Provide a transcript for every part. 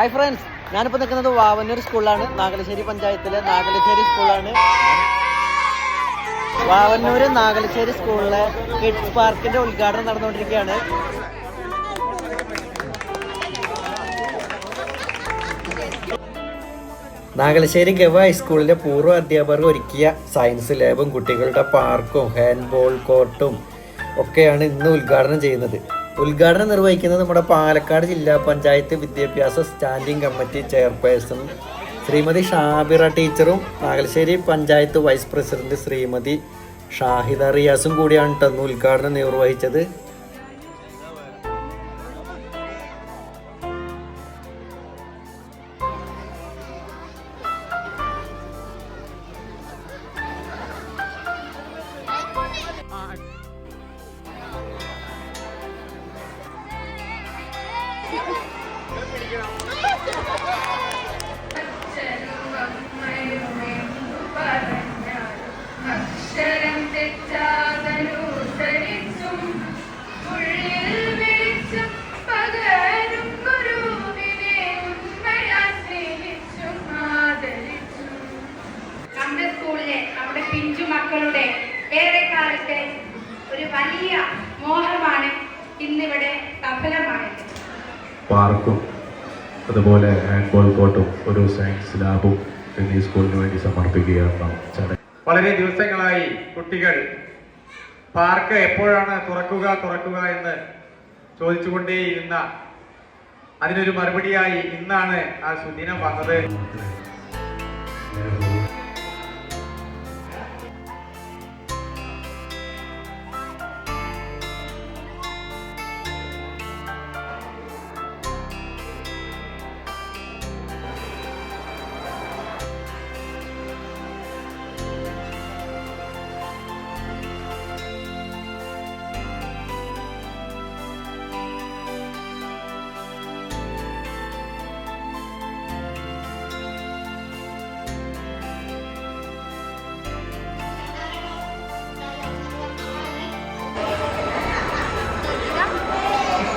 Hi friends ഞാനിപ്പോൾ നിൽക്കുന്നത് വാവന്നൂർ സ്കൂളാണ് നാഗലശ്ശേരി പഞ്ചായത്തിലെ നാഗലശ്ശേരി സ്കൂളാണ് വാവന്നൂർ നാഗലശ്ശേരി സ്കൂളിലെ കിഡ്സ് പാർക്കിന്റെ ഉദ്ഘാടനം നടന്നുകൊണ്ടിരിക്കുകയാണ്. നാഗലശ്ശേരി ഗവ ഹൈസ്കൂളിലെ പൂർവ അധ്യാപകർ ഒരുക്കിയ സയൻസ് ലാബും കുട്ടികളുടെ പാർക്കും ഹാൻഡ്ബോൾ കോർട്ടും ഒക്കെയാണ് ഇന്ന് ഉദ്ഘാടനം ചെയ്യുന്നത്. ഉദ്ഘാടനം നിർവഹിക്കുന്നത് നമ്മുടെ പാലക്കാട് ജില്ലാ പഞ്ചായത്ത് വിദ്യാഭ്യാസ standing committee chairperson Shrimati Shabira ടീച്ചറും നാഗലശ്ശേരി പഞ്ചായത്ത് വൈസ് പ്രസിഡന്റ് ശ്രീമതി ഷാഹിദ റിയാസും കൂടിയാണ് ഉദ്ഘാടനം നിർവഹിച്ചത്. നമ്മുടെ പിഞ്ചു മക്കളുടെ ഏറെക്കാലത്തെ ഒരു വലിയ പാർക്കും അതുപോലെ ഹാൻഡ്ബോൾ കോർട്ടും ഒരു സയൻസ് ലാബും എന്നീ സ്കൂളിന് വേണ്ടി സമർപ്പിക്കുകയാണ് വളരെ ദിവസങ്ങളായി കുട്ടികൾ പാർക്ക് എപ്പോഴാണ് തുറക്കുക തുറക്കുക എന്ന് ചോദിച്ചുകൊണ്ടേയിരുന്ന അതിനൊരു മറുപടിയായി ഇന്നാണ് ആ സുദിനം വന്നത്.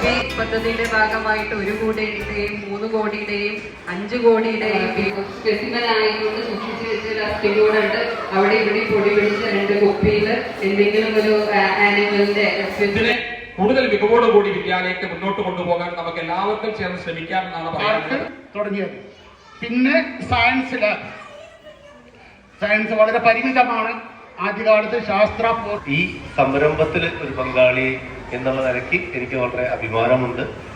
ഈ പദ്ധതിയുടെ ഭാഗമായിട്ട് ഒരു കോടിയുടെയും മൂന്ന് കോടിയുടെയും അഞ്ച് കോടിയുടെയും സ്പെസിമൻ ആയിക്കൊണ്ട് സൂക്ഷിച്ചു വെച്ച ഉണ്ട് അവിടെ ഇവിടെ പൊടി പിടിച്ച രണ്ട് കുപ്പിയിൽ എന്തെങ്കിലും ഒരു ആനിമലിന്റെ കൂടുതൽ കൂടുതൽ മികവോടുകൂടി വിദ്യാലയത്തെ മുന്നോട്ട് കൊണ്ടുപോകാൻ നമുക്ക് എല്ലാവർക്കും ചേർന്ന് ശ്രമിക്കാം എന്നാണ് പറയുന്നത്. തുടങ്ങിയത്. പിന്നെ സയൻസ് ലാബ് സയൻസ് വളരെ പരിമിതമാണ്. ആദ്യകാലത്ത് ശാസ്ത്ര ഈ സംരംഭത്തിൽ ഒരു പങ്കാളി എന്നുള്ള നിലയ്ക്ക് എനിക്ക് വളരെ അഭിമാനമുണ്ട്.